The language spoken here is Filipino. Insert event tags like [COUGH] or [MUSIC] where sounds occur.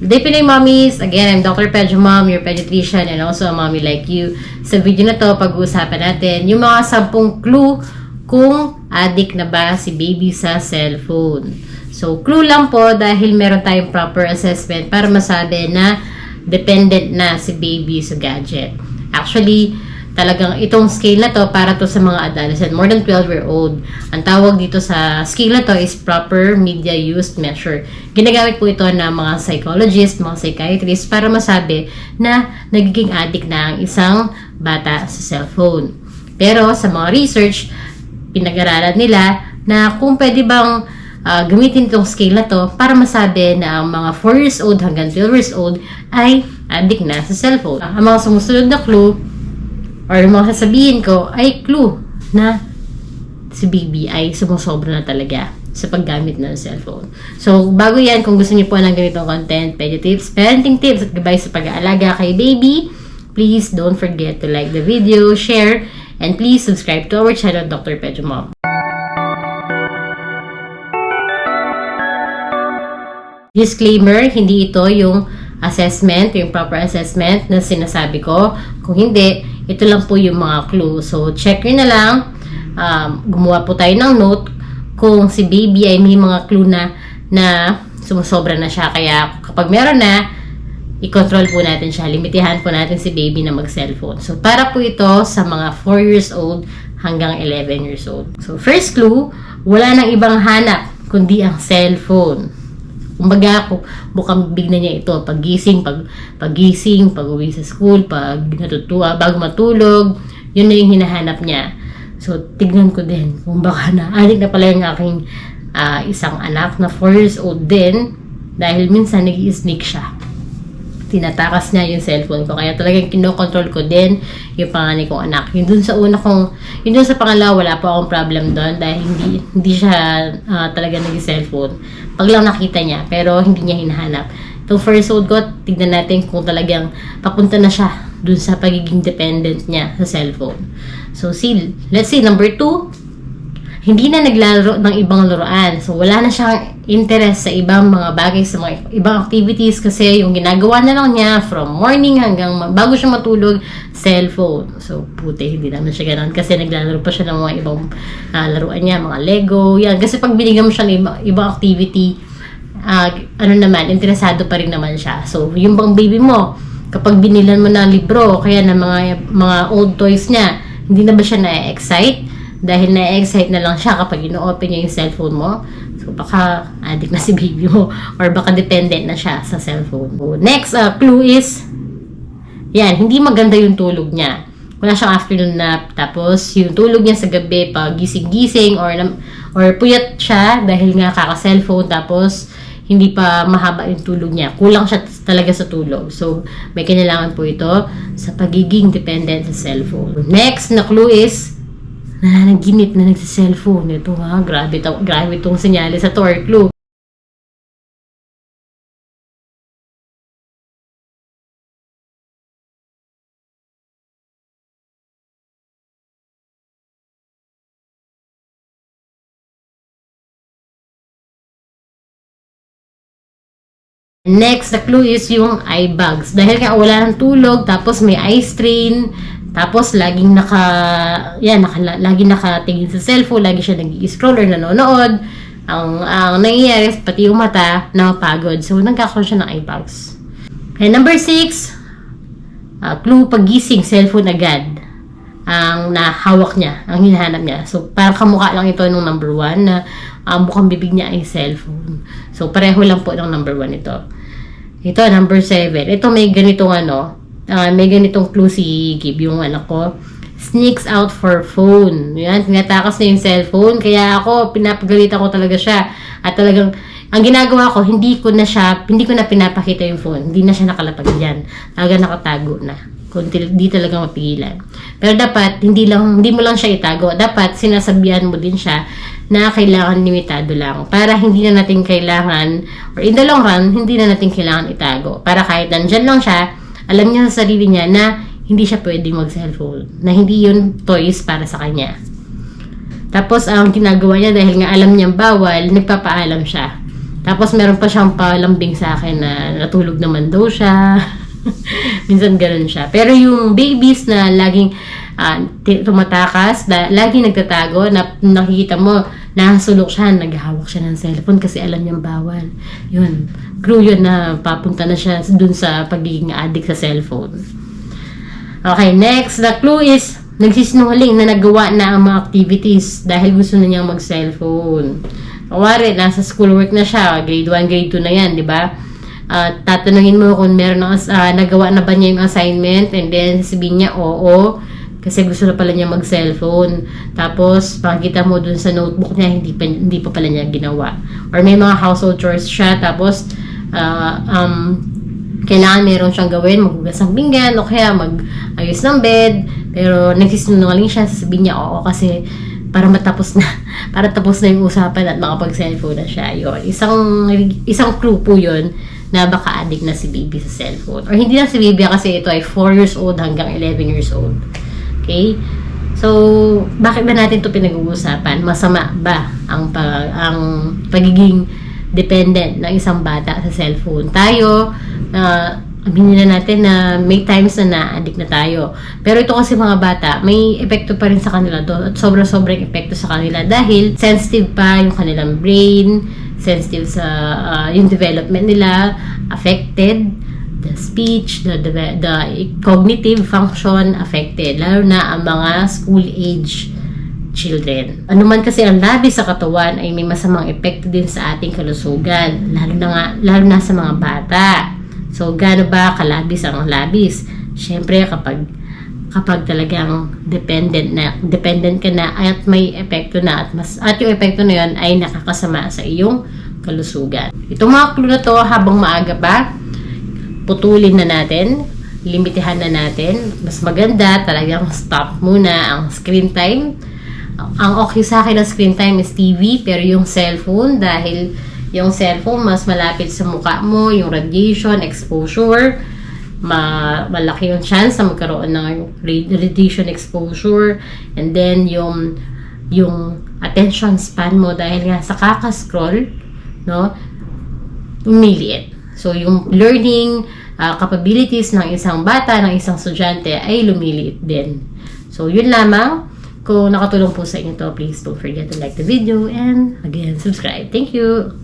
Day Pinay Mommies, again, I'm Dr. Pedro Mom, your pediatrician and also a mommy like you. Sa video na to, pag-uusapan natin yung mga sampung clue kung addict na ba si baby sa cellphone. So, clue lang po dahil meron tayong proper assessment para masabi na dependent na si baby sa gadget. Actually, talagang itong scale na to para to sa mga adolescent, more than 12 year old. Ang tawag dito sa scale na to is proper media use measure. Ginagamit po ito ng mga psychologist, mga psychiatrist para masabi na nagiging addict na ang isang bata sa cellphone. Pero sa mga research, pinag-aralan nila na kung pwede bang ah, gamitin itong scale na to para masabi na ang mga 4 years old hanggang 12 years old ay addict na sa cellphone. Ang mga sumusunod na clue or mga sasabihin ko ay clue na si baby ay sumusobra na talaga sa paggamit ng cellphone. So, bago yan, kung gusto niyo po ng ganitong content, pedi tips, parenting tips at gabay sa pag-aalaga kay baby, please don't forget to like the video, share, and please subscribe to our channel, Dr. Pedro Mom. Disclaimer, hindi ito yung assessment, yung proper assessment na sinasabi ko. Kung hindi, ito lang po yung mga clue. So, check nyo na lang. Um, gumawa po tayo ng note kung si baby ay may mga clue na na sumusobra na siya. Kaya kapag meron na, i-control po natin siya. Limitihan po natin si baby na mag-cellphone. So, para po ito sa mga 4 years old hanggang 11 years old. So, first clue, wala nang ibang hanap kundi ang cellphone. Kumbaga, mukhang big na niya ito, pagising, pag pagising, pag uwi sa school, pag natutuwa, bago matulog, yun na yung hinahanap niya. So, tignan ko din kung baka na, [LAUGHS] adik na pala yung aking ah, isang anak na 4 years old din dahil minsan nag sneak siya. Tinatakas niya yung cellphone ko. Kaya talagang kinokontrol ko din yung panganay kong anak. Yung dun sa una kong, yung dun sa pangalawa, wala po akong problem doon dahil hindi, hindi siya ah, talaga nag-cellphone. Pag lang nakita niya, pero hindi niya hinahanap. Itong first old ko, tignan natin kung talagang papunta na siya dun sa pagiging dependent niya sa cellphone. So, see, let's see, number two, hindi na naglalaro ng ibang laruan. So, wala na siyang interest sa ibang mga bagay, sa mga ibang activities kasi yung ginagawa na lang niya from morning hanggang bago siya matulog, cellphone. So, puti, hindi naman siya ganun kasi naglalaro pa siya ng mga ibang ah, laruan niya, mga Lego, yan. Kasi pag binigyan mo siya ng ibang, ibang activity, ah, ano naman, interesado pa rin naman siya. So, yung bang baby mo, kapag binilan mo ng libro, kaya ng mga, mga old toys niya, hindi na ba siya na-excite? Dahil na-excite na lang siya kapag ino-open niya yung cellphone mo. So, baka addict na si baby mo or baka dependent na siya sa cellphone. So, next uh, clue is, yan, hindi maganda yung tulog niya. Wala siyang afternoon nap. Tapos, yung tulog niya sa gabi, pag gising-gising or, or puyat siya dahil nga kaka-cellphone. Tapos, hindi pa mahaba yung tulog niya. Kulang siya talaga sa tulog. So, may kinailangan po ito sa pagiging dependent sa cellphone. Next na clue is, nananaginip na nagsa-cellphone. Ito ha, grabe, to, grabe itong senyales sa to or clue. Next, the clue is yung eye bags. Dahil nga wala ng tulog, tapos may eye strain, tapos laging naka, yan, naka, laging nakatingin sa cellphone, lagi siya nag-scroll or nanonood. Ang, ang nangyayari, pati yung mata, napapagod. So, nagkakaroon siya ng eye bags. And number six, uh, clue pagising, cellphone agad ang nahawak niya, ang hinahanap niya. So, parang kamukha lang ito nung number one na ang mukhang bibig niya ay cellphone. So, pareho lang po ng number one ito. Ito, number seven. Ito may ganitong ano, ah, may ganitong clue si Gib, yung anak ko. Sneaks out for phone. Yan, tinatakas na yung cellphone. Kaya ako, pinapagalitan ko talaga siya. At talagang, ang ginagawa ko, hindi ko na siya, hindi ko na pinapakita yung phone. Hindi na siya nakalatag dyan. Talaga nakatago na. Kung til- di talaga mapigilan. Pero dapat, hindi lang, hindi mo lang siya itago. Dapat, sinasabihan mo din siya na kailangan limitado lang. Para hindi na natin kailangan, or in the long run, hindi na natin kailangan itago. Para kahit nandyan lang siya, alam niya sa sarili niya na hindi siya pwedeng mag-cellphone. Na hindi yun toys para sa kanya. Tapos, ang ginagawa niya dahil nga alam niyang bawal, nagpapaalam siya. Tapos meron pa siyang palambing sa akin na natulog naman daw siya. [LAUGHS] Minsan ganun siya. Pero yung babies na laging ti- tumatakas, na, laging nagtatago, na nakikita mo, nakasulok siya, naghahawak siya ng cellphone kasi alam niyang bawal. Yun. Clue yun na papunta na siya dun sa pagiging addict sa cellphone. Okay, next. The clue is, nagsisinungaling na nagawa na ang mga activities dahil gusto na niyang mag-cellphone. Kawari, nasa schoolwork na siya. Grade 1, grade 2 na yan, di ba? At tatanungin mo kung meron ng, ah, nagawa na ba niya yung assignment and then sabihin niya, oo. Kasi gusto na pala niya mag-cellphone. Tapos, makikita mo dun sa notebook niya, hindi pa, hindi pa pala niya ginawa. Or may mga household chores siya, tapos, ah, um, kailangan meron siyang gawin, maghugas ng pinggan, o kaya mag-ayos ng bed, pero nagsisinungaling siya, sasabihin niya, oo, kasi para matapos na, [LAUGHS] para tapos na yung usapan at makapag-cellphone na siya. Yun. Isang, isang clue po yun na baka addict na si baby sa cellphone. Or hindi na si baby kasi ito ay 4 years old hanggang 11 years old. Okay? So, bakit ba natin to pinag-uusapan? Masama ba ang, pa, ang pagiging dependent ng isang bata sa cellphone? Tayo, uh, aminin na natin na may times na na-addict na tayo. Pero ito kasi mga bata, may epekto pa rin sa kanila to at sobra-sobrang epekto sa kanila dahil sensitive pa yung kanilang brain, sensitive sa uh, yung development nila, affected, the speech, the, the, the cognitive function affected, lalo na ang mga school age children. Ano man kasi ang labis sa katawan ay may masamang epekto din sa ating kalusugan, lalo na nga, lalo na sa mga bata. So, gaano ba kalabis ang labis? Siyempre, kapag kapag talagang dependent na dependent ka na at may epekto na at mas at yung epekto na yon ay nakakasama sa iyong kalusugan. Itong mga clue na to habang maaga pa, putulin na natin, limitihan na natin. Mas maganda talagang stop muna ang screen time. Ang okay sa akin ng screen time is TV, pero yung cellphone, dahil yung cellphone mas malapit sa mukha mo, yung radiation, exposure, ma malaki yung chance na magkaroon ng ra- radiation exposure, and then yung yung attention span mo dahil nga sa kakascroll, no, lumiliit. So, yung learning uh, capabilities ng isang bata, ng isang estudyante ay lumiliit din. So, yun lamang. Kung nakatulong po sa inyo to, please don't forget to like the video and again, subscribe. Thank you!